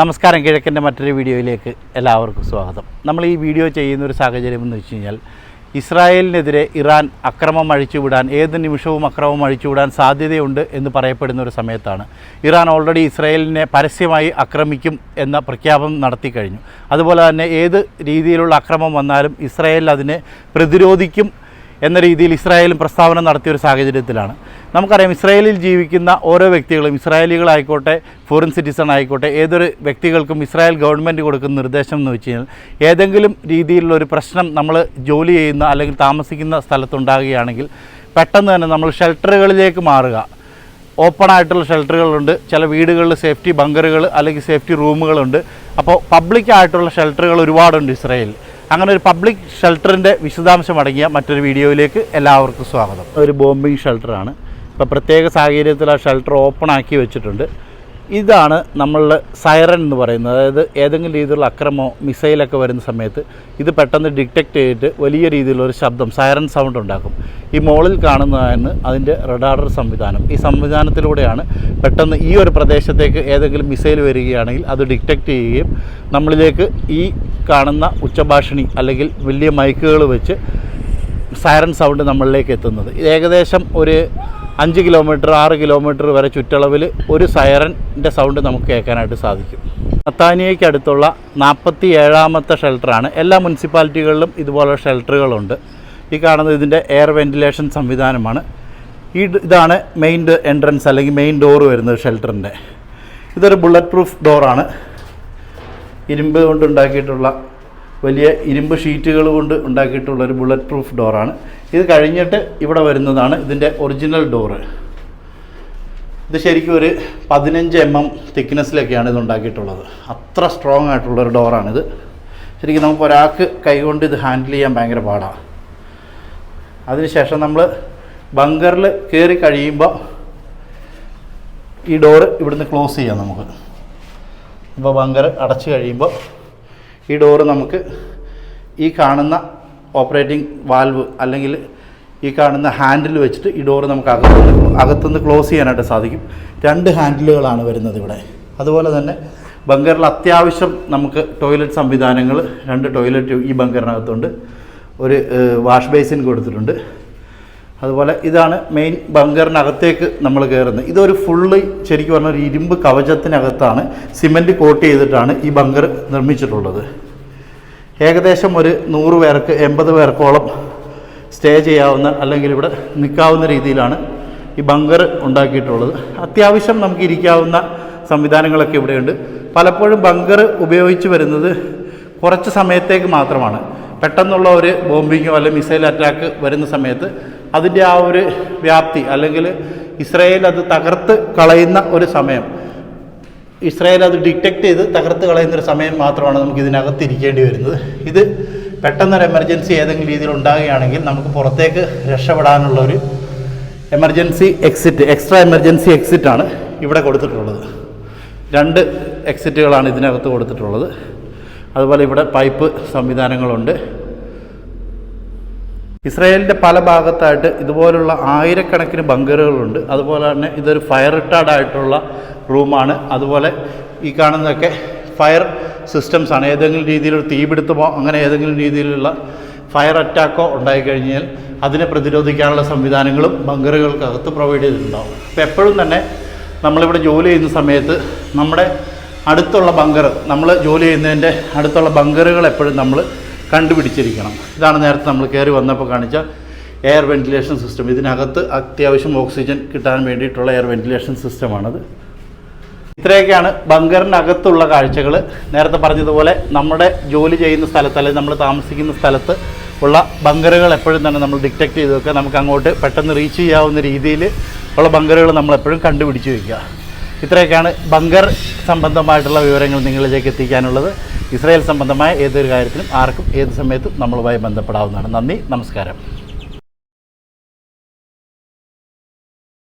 നമസ്കാരം കിഴക്കിന്റെ മറ്റൊരു വീഡിയോയിലേക്ക് എല്ലാവർക്കും സ്വാഗതം. നമ്മൾ ഈ വീഡിയോ ചെയ്യുന്ന ഒരു സാഹചര്യം എന്ന് വെച്ച് കഴിഞ്ഞാൽ ഇസ്രായേലിനെതിരെ ഇറാൻ അക്രമം അഴിച്ചുവിടാൻ ഏത് നിമിഷവും അക്രമം അഴിച്ചുവിടാൻ സാധ്യതയുണ്ട് എന്ന് പറയപ്പെടുന്ന ഒരു സമയത്താണ് ഇറാൻ ഓൾറെഡി ഇസ്രായേലിനെ പരസ്യമായി ആക്രമിക്കും എന്ന പ്രഖ്യാപനം നടത്തി കഴിഞ്ഞു. അതുപോലെ തന്നെ ഏത് രീതിയിലുള്ള അക്രമം വന്നാലും ഇസ്രായേൽ അതിനെ പ്രതിരോധിക്കും എന്ന രീതിയിൽ ഇസ്രായേലും പ്രസ്താവന നടത്തിയ ഒരു സാഹചര്യത്തിലാണ്. നമുക്കറിയാം ഇസ്രായേലിൽ ജീവിക്കുന്ന ഓരോ വ്യക്തികളും ഇസ്രായേലികളായിക്കോട്ടെ ഫോറിൻ സിറ്റിസൺ ആയിക്കോട്ടെ ഏതൊരു വ്യക്തികൾക്കും ഇസ്രായേൽ ഗവൺമെന്റ് കൊടുക്കുന്ന നിർദ്ദേശം എന്ന് വെച്ച് കഴിഞ്ഞാൽ ഏതെങ്കിലും രീതിയിലുള്ള ഒരു പ്രശ്നം നമ്മൾ ജോലി ചെയ്യുന്ന അല്ലെങ്കിൽ താമസിക്കുന്ന സ്ഥലത്തുണ്ടാകുകയാണെങ്കിൽ പെട്ടെന്ന് തന്നെ നമ്മൾ ഷെൽട്ടറുകളിലേക്ക് മാറുക. ഓപ്പൺ ആയിട്ടുള്ള ഷെൽട്ടറുകളുണ്ട് ചില വീടുകളിൽ സേഫ്റ്റി ബങ്കറുകൾ അല്ലെങ്കിൽ സേഫ്റ്റി റൂമുകളുണ്ട് അപ്പോൾ പബ്ലിക്കായിട്ടുള്ള ഷെൽട്ടറുകൾ ഒരുപാടുണ്ട് ഇസ്രായേലിൽ. അങ്ങനെ ഒരു പബ്ലിക് ഷെൽട്ടറിന്റെ വിശദാംശം അടങ്ങിയ മറ്റൊരു വീഡിയോയിലേക്ക് എല്ലാവർക്കും സ്വാഗതം. ഒരു ബോംബിംഗ് ഷെൽട്ടറാണ് ഇപ്പോൾ പ്രത്യേക സാഹചര്യത്തിൽ ആ ഷെൽട്ടർ ഓപ്പൺ ആക്കി വെച്ചിട്ടുണ്ട്. ഇതാണ് നമ്മളുടെ സൈറൻ എന്ന് പറയുന്നത്. അതായത് ഏതെങ്കിലും രീതിയിലുള്ള അക്രമമോ മിസൈലൊക്കെ വരുന്ന സമയത്ത് ഇത് പെട്ടെന്ന് ഡിറ്റക്റ്റ് ചെയ്തിട്ട് വലിയ രീതിയിലുള്ളൊരു ശബ്ദം സൈറൻ സൗണ്ട് ഉണ്ടാക്കും. ഈ മോളിൽ കാണുന്നതാണ് അതിന്റെ റഡാർ സംവിധാനം. ഈ സംവിധാനത്തിലൂടെയാണ് പെട്ടെന്ന് ഈ ഒരു പ്രദേശത്തേക്ക് ഏതെങ്കിലും മിസൈൽ വരികയാണെങ്കിൽ അത് ഡിറ്റക്റ്റ് ചെയ്യുകയും നമ്മളിലേക്ക് ഈ കാണുന്ന ഉച്ചഭാഷിണി അല്ലെങ്കിൽ വലിയ മൈക്കുകൾ വെച്ച് സൈറൻ സൗണ്ട് നമ്മളിലേക്ക് എത്തുന്നത്. ഏകദേശം ഒരു അഞ്ച് കിലോമീറ്റർ ആറ് കിലോമീറ്റർ വരെ ചുറ്റളവിൽ ഒരു സൈറന്റെ സൗണ്ട് നമുക്ക് കേൾക്കാനായിട്ട് സാധിക്കും. നത്താനിയയ്ക്ക് അടുത്തുള്ള നാൽപ്പത്തി ഏഴാമത്തെ ഷെൽട്ടറാണ് എല്ലാ മുനിസിപ്പാലിറ്റികളിലും ഇതുപോലെ ഷെൽട്ടറുകളുണ്ട് ഈ കാണുന്നത് ഇതിന്റെ എയർ വെന്റിലേഷൻ സംവിധാനമാണ്. ഈ ഇതാണ് മെയിൻ എൻട്രൻസ് അല്ലെങ്കിൽ മെയിൻ ഡോർ വരുന്നത് ഷെൽട്ടറിന്റെ ഇതൊരു ബുള്ളറ്റ് പ്രൂഫ് ഡോറാണ് ഇരുമ്പ് കൊണ്ട് ഉണ്ടാക്കിയിട്ടുള്ള വലിയ ഇരുമ്പ് ഷീറ്റുകൾ കൊണ്ട് ഉണ്ടാക്കിയിട്ടുള്ള ഒരു ബുള്ളറ്റ് പ്രൂഫ് ഡോറാണ് ഇത് കഴിഞ്ഞിട്ട് ഇവിടെ വരുന്നതാണ് ഇതിന്റെ ഒറിജിനൽ ഡോറ് ഇത് ശരിക്കും ഒരു പതിനഞ്ച് എം എം തിക്നെസ്സിലൊക്കെയാണ് ഇത് ഉണ്ടാക്കിയിട്ടുള്ളത്. അത്ര സ്ട്രോങ് ആയിട്ടുള്ള ഒരു ഡോറാണിത് ശരിക്കും നമുക്ക് ഒരാൾക്ക് കൈകൊണ്ട് ഇത് ഹാൻഡിൽ ചെയ്യാൻ ഭയങ്കര പാടാണ് അതിനുശേഷം നമ്മൾ ബങ്കറിൽ കയറി കഴിയുമ്പോൾ ഈ ഡോറ് ഇവിടുന്ന് ക്ലോസ് ചെയ്യാം നമുക്ക്. ഇപ്പോൾ ബങ്കർ അടച്ചു കഴിയുമ്പോൾ ഈ ഡോറ് നമുക്ക് ഈ കാണുന്ന ഓപ്പറേറ്റിംഗ് വാൽവ് അല്ലെങ്കിൽ ഈ കാണുന്ന ഹാൻഡിൽ വെച്ചിട്ട് ഈ ഡോറ് നമുക്ക് അകത്തുനിന്ന് അകത്തുനിന്ന് ക്ലോസ് ചെയ്യാനായിട്ട് സാധിക്കും. രണ്ട് ഹാൻഡിലുകളാണ് വരുന്നത് ഇവിടെ. അതുപോലെ തന്നെ ബങ്കറിൽ അത്യാവശ്യം നമുക്ക് ടോയ്ലറ്റ് സംവിധാനങ്ങൾ രണ്ട് ടോയ്ലറ്റ് ഈ ബങ്കറിനകത്തുണ്ട് ഒരു വാഷ് ബേസിൻ കൊടുത്തിട്ടുണ്ട്. അതുപോലെ ഇതാണ് മെയിൻ ബങ്കറിനകത്തേക്ക് നമ്മൾ കയറുന്നത്. ഇതൊരു ഫുള്ള് ശരിക്കും പറഞ്ഞാൽ ഒരു ഇരുമ്പ് കവചത്തിനകത്താണ് സിമന്റ് കോട്ട് ചെയ്തിട്ടാണ് ഈ ബങ്കർ നിർമ്മിച്ചിട്ടുള്ളത്. ഏകദേശം ഒരു നൂറ് പേർക്ക് എൺപത് പേർക്കോളം സ്റ്റേ ചെയ്യാവുന്ന അല്ലെങ്കിൽ ഇവിടെ നിൽക്കാവുന്ന രീതിയിലാണ് ഈ ബങ്കർ ഉണ്ടാക്കിയിട്ടുള്ളത്. അത്യാവശ്യം നമുക്ക് ഇരിക്കാവുന്ന സംവിധാനങ്ങളൊക്കെ ഇവിടെയുണ്ട്. പലപ്പോഴും ബങ്കർ ഉപയോഗിച്ച് വരുന്നത് കുറച്ച് സമയത്തേക്ക് മാത്രമാണ്. പെട്ടെന്നുള്ള ഒരു ബോംബിങ്ങോ അല്ലെങ്കിൽ മിസൈൽ അറ്റാക്ക് വരുന്ന സമയത്ത് അതിന്റെ ആ ഒരു വ്യാപ്തി അല്ലെങ്കിൽ ഇസ്രയേൽ അത് തകർത്ത് കളയുന്ന ഒരു സമയം. ഇസ്രായേൽ അത് ഡിറ്റക്ട് ചെയ്ത് തകർത്ത് കളയുന്ന ഒരു സമയം മാത്രമാണ് നമുക്ക് ഇതിനകത്ത് ഇരിക്കേണ്ടി വരുന്നത്. ഇത് പെട്ടെന്നൊരു എമർജൻസി ഏതെങ്കിലും രീതിയിൽ ഉണ്ടാകുകയാണെങ്കിൽ നമുക്ക് പുറത്തേക്ക് രക്ഷപ്പെടാനുള്ള ഒരു emergency exit extra emergency exit ആണ് ഇവിടെ കൊടുത്തിട്ടുള്ളത്. രണ്ട് എക്സിറ്റുകളാണ് ഇതിനകത്ത് കൊടുത്തിട്ടുള്ളത്. അതുപോലെ ഇവിടെ പൈപ്പ് സംവിധാനങ്ങളുണ്ട്. ഇസ്രായേലിന്റെ പല ഭാഗത്തായിട്ട് ഇതുപോലുള്ള ആയിരക്കണക്കിന് ബങ്കറുകളുണ്ട്. അതുപോലെ തന്നെ ഇതൊരു ഫയർ റിട്ടാർഡ് ആയിട്ടുള്ള റൂമാണ് അതുപോലെ ഈ കാണുന്നതൊക്കെ ഫയർ സിസ്റ്റംസ് ആണ്. ഏതെങ്കിലും രീതിയിലൊരു തീപിടുത്തമോ അങ്ങനെ ഏതെങ്കിലും രീതിയിലുള്ള ഫയർ അറ്റാക്കോ ഉണ്ടായിക്കഴിഞ്ഞാൽ അതിനെ പ്രതിരോധിക്കാനുള്ള സംവിധാനങ്ങളും ബങ്കറുകൾക്കകത്ത് പ്രൊവൈഡ് ചെയ്തിട്ടുണ്ടാവും. അപ്പോൾ എപ്പോഴും തന്നെ നമ്മളിവിടെ ജോലി ചെയ്യുന്ന സമയത്ത് നമ്മുടെ അടുത്തുള്ള ബങ്കർ നമ്മൾ ജോലി ചെയ്യുന്നതിന്റെ അടുത്തുള്ള ബങ്കറുകൾ എപ്പോഴും നമ്മൾ കണ്ടുപിടിച്ചിരിക്കണം. ഇതാണ് നേരത്തെ നമ്മൾ കയറി വന്നപ്പോൾ കാണിച്ച എയർ വെന്റിലേഷൻ സിസ്റ്റം ഇതിനകത്ത് അത്യാവശ്യം ഓക്സിജൻ കിട്ടാൻ വേണ്ടിയിട്ടുള്ള എയർ വെന്റിലേഷൻ സിസ്റ്റമാണത് ഇത്രയൊക്കെയാണ് ബങ്കറിനകത്തുള്ള കാഴ്ചകൾ നേരത്തെ പറഞ്ഞതുപോലെ നമ്മുടെ ജോലി ചെയ്യുന്ന സ്ഥലത്ത് അല്ലെങ്കിൽ നമ്മൾ താമസിക്കുന്ന സ്ഥലത്ത് ഉള്ള ബങ്കറുകൾ എപ്പോഴും തന്നെ നമ്മൾ ഡിറ്റക്ട് ചെയ്ത് വെക്കുക. നമുക്ക് അങ്ങോട്ട് പെട്ടെന്ന് റീച്ച് ചെയ്യാവുന്ന രീതിയിൽ ഉള്ള ബങ്കറുകൾ നമ്മളെപ്പോഴും കണ്ടുപിടിച്ച് വയ്ക്കുക ഇത്രയൊക്കെയാണ് ബങ്കർ സംബന്ധമായിട്ടുള്ള വിവരങ്ങൾ നിങ്ങളിലേക്ക് എത്തിക്കാനുള്ളത്. ഇസ്രായേൽ സംബന്ധമായ ഏതൊരു കാര്യത്തിലും ആർക്കും ഏത് സമയത്തും നമ്മളുമായി ബന്ധപ്പെടാവുന്നതാണ്. നന്ദി നമസ്കാരം.